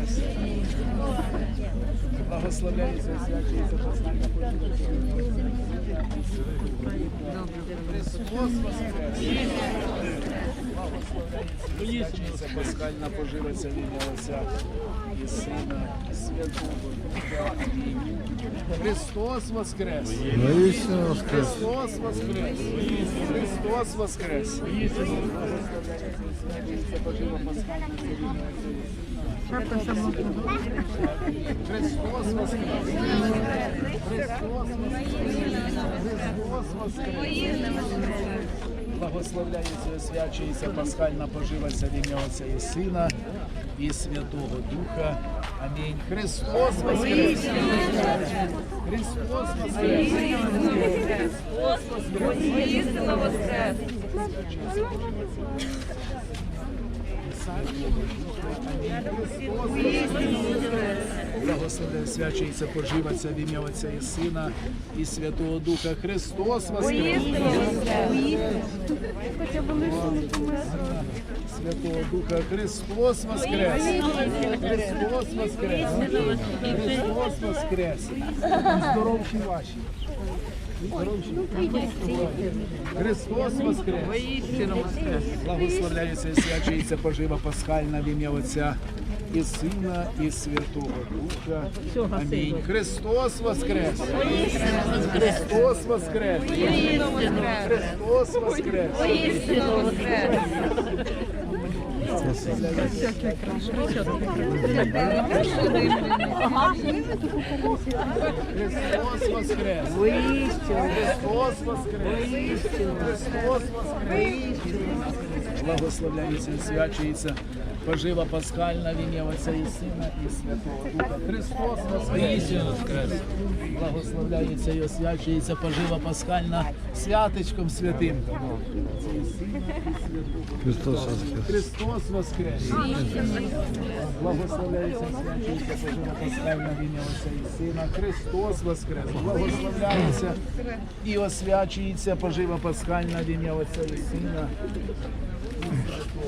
воскрес! Благословляється і свячується Господь Христос воскрес! Благословляється пасхальна поживиться в Отця і Сина, і Святого Духа. Христос воскрес! Христос воскрес! Христос воскрес! Христос воскрес! Христос воскрес! Христос воскрес! Благословляється освячується пасхальна поживася в ім'я Отця і Сина і Святого Духа. Амінь. Христос воскрес! Христос воскрес! Воістину воскрес! Благословляє, свячується, поживаться в ім'я Отця і Сина і Святого Духа. Христос воскрес! Святого Духа. Христос воскрес! Христос воскрес! Христос воскрес! Здоровші ваші! Христос воскрес! Благословляється свячується пожива пасхальна в ім'я Отця і Сина, і Святого Духа. Амінь. Христос воскрес! Христос воскрес! Христос воскрес! Воістину воскрес! Христос воскрес! Христос воскрес! Христос воскрес! Благословляється свячується пожива пасхальна в ім'я Отця і Сина і Святого Духа. Христос воскрес! Благословляється і освячується пожива пасхальна святочком святим. Христос воскрес. Христос воскрес! Благословляється, свячується, пожива пасхальна в ім'я Отця і Сина. Христос воскрес! Благословляється і освячується пожива пасхальна в ім'я Отця і Сина.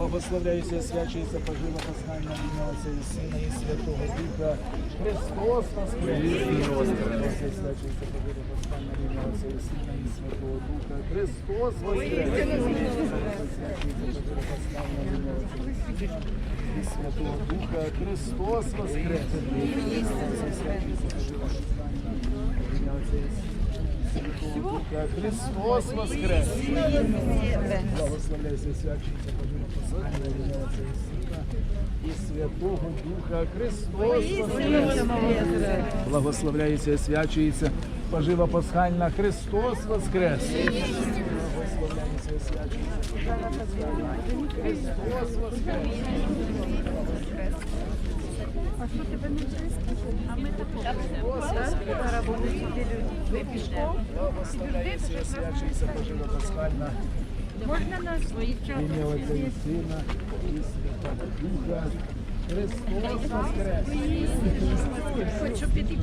Благословляється, і свячується пожива пасхальна в ім'я Отця і Сина і Святого Духа. Христос воскрес! Благословляється, і свячується пожива пасхальна в ім'я Отця і Сина і Святого Духа. Христос воскрес! Свячується пожива пасхальна ім'я Отця і Святого Духа. Христос воскрес! Свячується пожива пасхальна в ім'я Отця і Сина. Святого Духа. Христос воскрес! Благословляйся, свячується Божина Отця і Сина і Святого Духа. Христос воскрес! Благословляється, свячується пожива Пасхальна. Христос воскрес! Благословляється, свячується. Христос воскрес! Благословляється, свячується пожива Пасхальна. Можна на своїх Духа. Христос воскрес! Хочу піти.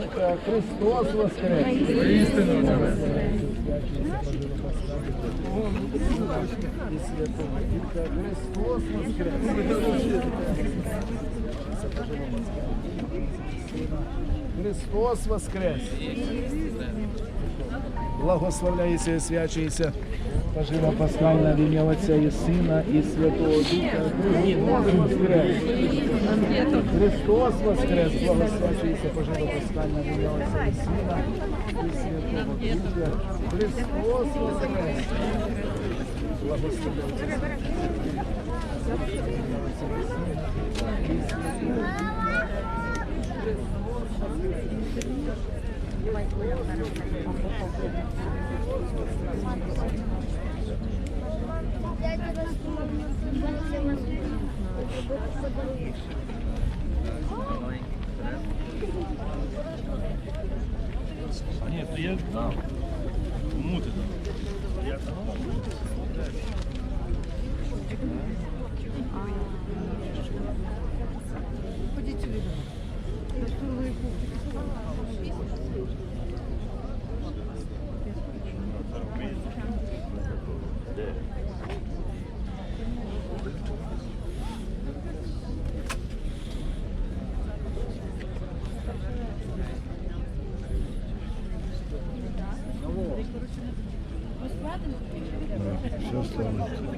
Духа. Христос воскрес! Істину Святого Духа. Христос воскрес! Христос воскрес! Благословляється і освячується пожива Пасхальна в ім'я Отця і Сина і Святого Духа. Христос воскрес! Христос воскрес! Благословляється пожива Пасхальна в ім'я Отця і Сина і Святого Духа. Христос воскрес! Благословляється. Ні, то я кому ти там? Я Göstermek.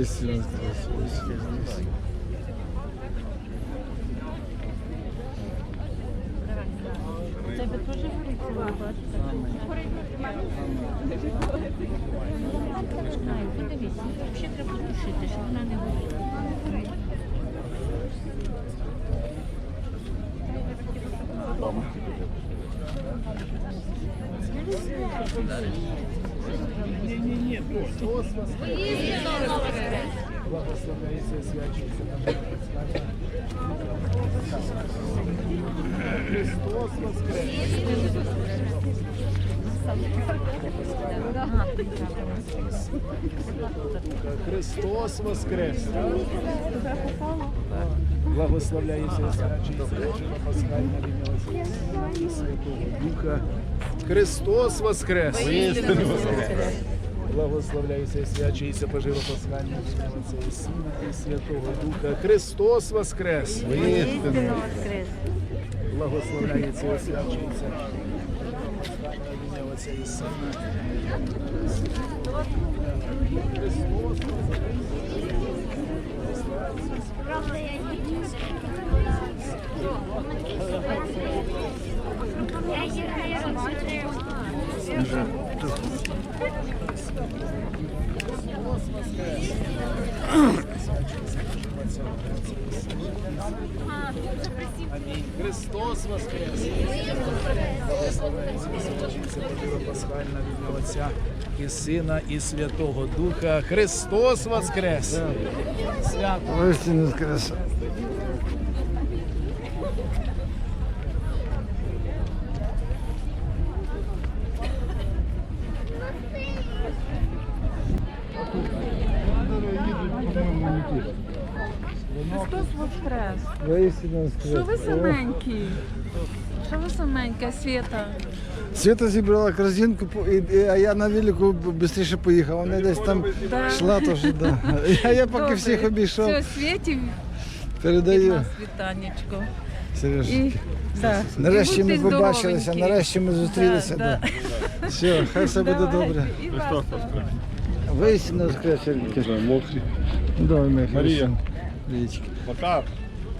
йти додому. Воистину воскрес. Тебе теж горить? Подивись, взагалі треба тушити, щоб вона не горіла. Христос Христос воскрес! Христос воскрес! Благословляється, свячується Пасхальна Святого Духа. Христос воскрес! І свячується поживо послання і Сина і Святого Духа. Христос воскрес! Воистину. Благословляється і освячується. Отця і Сина. Христос Правда, я не Я їх не розумію. Амінь. Христос воскрес! Пасхальна в ім'я Отця і Сина і Святого Духа. Христос воскрес! Свято! Воистину воскрес. Христос воскрес. Воистину Що ви воскрес. саменькі? Що ви саменька, Свята? Света зібрала корзинку, і- і- а я на велику швидше поїхав. Вона десь там Да. йшла теж, да. А я поки Добре. всіх обійшов, Все, Світі від передаю. нас вітанечко. Сережа. І, да. Нарешті І ми будьте побачилися, здоровенькі. нарешті ми зустрілися. Да, Да, Все, хай все буде Давайте. добре. І вас. Воистину воскрес, Сергій. Мокрі. Давай, Марія. хороша. Лічка. Макар.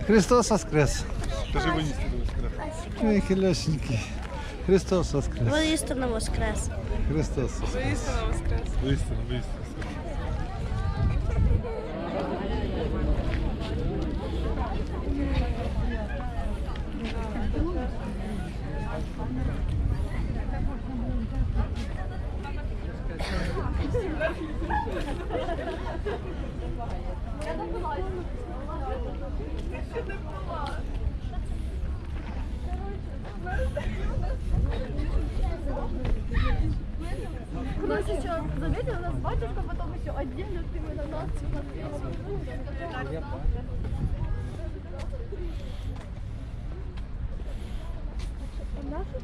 Христос воскрес. Скажи воістину воскрес. Мої хиляшенькі. Христос воскрес. Воістину воскрес. Христос воскрес. Воістину, воістину. У нас еще, заметил, у нас батюшка потом еще отдельно ты на нас смотрел.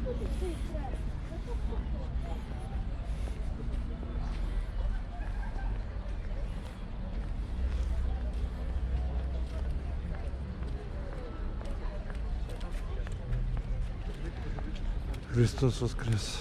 Христос Воскрес. Христос Воскрес.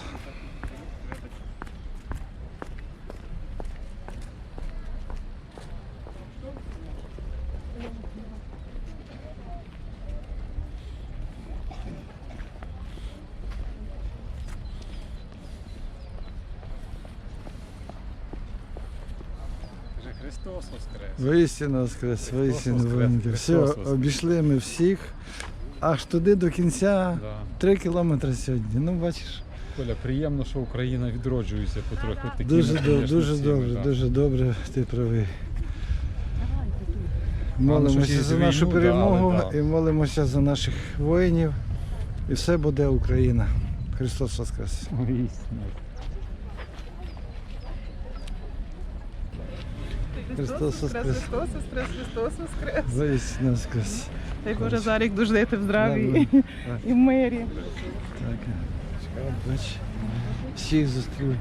Воістину Воскрес, воістину Воскрес, воїнки. Все, Христос Воскрес. обійшли ми всіх. Аж туди до кінця Да. три кілометри сьогодні. Ну, бачиш. Коля, приємно, що Україна відроджується потроху такими, Дуже добре, конечно, дуже цими, добре, да. дуже добре, ти правий. Молимося за нашу війну перемогу да. і молимося за наших воїнів. І все буде Україна. Христос Воскрес. Воістину. Христос Воскрес. Христос Воскрес, Христос Воскрес. Воістину Воскрес. Дай Боже, зарік дожити в здраві і в мирі. Так, бач. Всіх зустрів.